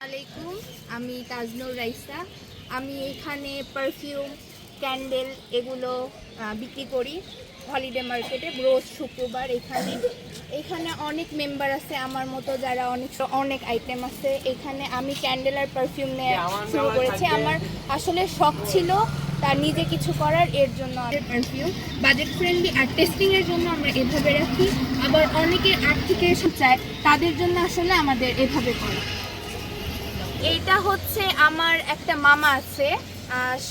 আলাইকুম আমি তাজনুর রাইসা। আমি এখানে পারফিউম ক্যান্ডেল এগুলো বিক্রি করি হলিডে মার্কেটে রোজ শুক্রবার এখানে। এখানে অনেক মেম্বার আছে আমার মতো যারা অনেক অনেক আইটেম আছে। এখানে আমি ক্যান্ডেল আর পারফিউম নেওয়া শুরু করেছি। আমার আসলে শখ ছিল তার নিজে কিছু করার এর জন্য পারফিউম বাজেট ফ্রেন্ডলি আর টেস্টিংয়ের জন্য আমরা এভাবে রাখি। আবার অনেকে আর্থিক এসব চায় তাদের জন্য আসলে আমাদের এভাবে করা। এইটা হচ্ছে আমার একটা মামা আছে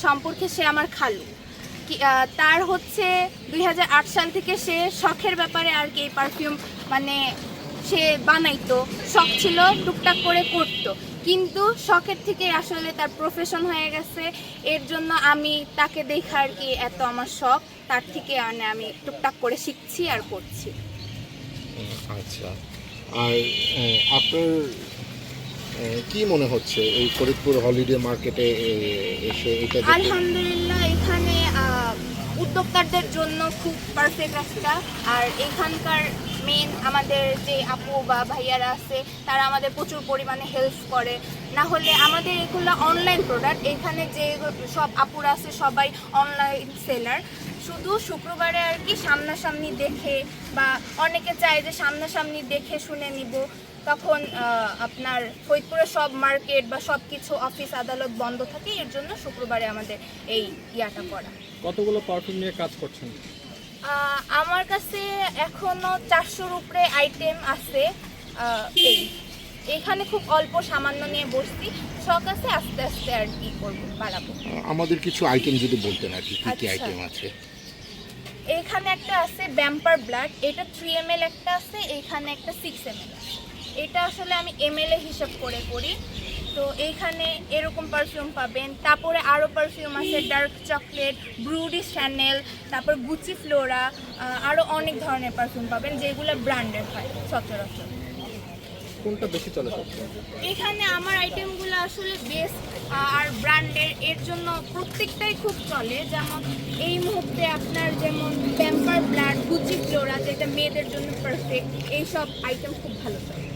সম্পর্কে সে আমার খালু। তার হচ্ছে দু হাজার আট সাল থেকে সে শখের ব্যাপারে আর কি এই পারফিউম মানে সে বানাইতো। শখ ছিল টুকটাক করে করতো। কিন্তু শখের থেকে আসলে তার প্রফেশন হয়ে গেছে। এর জন্য আমি তাকে দেখা আর কি এত আমার শখ, তার থেকে মানে আমি টুকটাক করে শিখছি আর করছি। আচ্ছা। আর আপনার কি মনে হচ্ছে এই ফরিদপুর হলিডে মার্কেটে এসে এটা আলহামদুলিল্লাহ, এখানে উদ্যোক্তাদের জন্য খুব পারফেক্ট একটা। আর এখানকার মেন আমাদের যে আপু বা ভাইয়ারা আছে, তারা আমাদের প্রচুর পরিমাণে হেল্প করে। না হলে আমাদের এগুলো অনলাইন প্রোডাক্ট এখানে যে সব আপুরা আছে, সবাই অনলাইন সেলার শুধু শুক্রবারে আর কি সামনাসামনি দেখে বা অনেকে চায় যে সামনাসামনি দেখে শুনে নিব। তখন আপনার ফরিদপুরে সব মার্কেট বা সব কিছু অফিস আদালত বন্ধ থাকে এর জন্য শুক্রবারে আমাদের এই ইয়াটা করা কতগুলো পারফিউম নিয়ে কাজ করছেন? আমার কাছে এখনও চারশোর উপরে আইটেম আছে এই। এখানে খুব অল্প সামান্য নিয়ে বসছি শখ আছে আস্তে আস্তে আর কি করব বাড়াবো। আমাদের কিছু আইটেম যদি বলতেন আর কি কি কি আচ্ছা। আইটেম আছে? এখানে একটা আছে ব্যাম্পার ব্লাড, এটা থ্রি এম একটা আছে, এখানে একটা সিক্স এম আছে। এটা আসলে আমি এম এ হিসাব করে করি। তো এইখানে এরকম পারফিউম পাবেন, তারপরে আরও পারফিউম আছে ডার্ক চকলেট ব্রুডি স্যানেল তারপর গুচি ফ্লোরা আরও অনেক ধরনের পারফিউম পাবেন, যেগুলো ব্র্যান্ডেড হয় সচরাচর। কোনটা বেশি চলে এখানে আমার আইটেমগুলো আসলে বেস্ট আর ব্র্যান্ডের এর জন্য প্রত্যেকটাই খুব চলে। যেমন এই মুহূর্তে আপনার যেমন প্যাম্পার ব্লাড গুচি ফ্লোরা যেটা মেয়েদের জন্য পারফেক্ট এইসব আইটেম খুব ভালো চলে।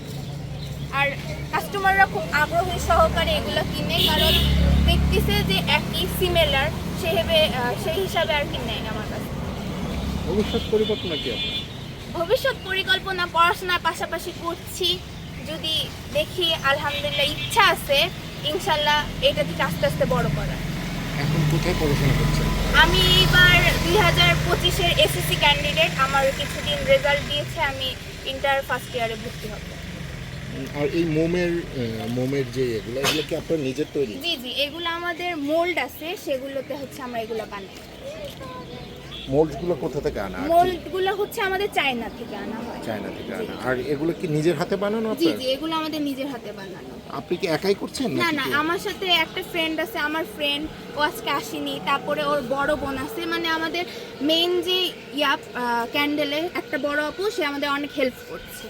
আর কাস্টমাররা খুব আগ্রহী সহকারে এগুলো কিনে কারণ দেখতেছে যে একই সিমিলার সেভাবে সেই হিসাবে আর কি নেয় আমার কাছে। ভবিষ্যৎ পরিকল্পনা কি আপনার? ভবিষ্যৎ পরিকল্পনা পড়াশোনার পাশাপাশি করছি। যদি দেখি আলহামদুলিল্লাহ ইচ্ছা আছে ইনশাল্লাহ এটা থেকে আস্তে আস্তে বড় করা। এখন কোথায় পড়াশোনা করছেন? আমি এবার দুই হাজার পঁচিশের এসএসসি ক্যান্ডিডেট আমার কিছুদিন রেজাল্ট দিয়েছে আমি ইন্টার ফার্স্ট ইয়ারে ভর্তি হব। আর এই মোমের মোমের যে এগুলো এগুলো কি আপনার নিজের তৈরি? জি জি এগুলো আমাদের মোল্ড আছে সেগুলোতে হচ্ছে আমরা এগুলো বানাই। মোল্ডগুলো কোথা থেকে আনা? মোল্ডগুলো হচ্ছে আমাদের চায়না থেকে আনা হয়। চায়না থেকে আনা। আর এগুলো কি নিজের হাতে বানানো জি জি এগুলো আমাদের নিজের হাতে বানানো। আপনি কি একাই করছেন না না আমার সাথে একটা ফ্রেন্ড আছে আমার ফ্রেন্ড ও আজকে আসেনি তারপরে ওর বড় বোন আছে মানে আমাদের মেইন যে ইয়া ক্যান্ডেলে একটা বড় আপু সে আমাদের অনেক হেল্প করছে।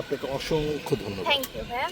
আপনাকে অসংখ্য ধন্যবাদ। থ্যাংক ইউ ভাইয়া।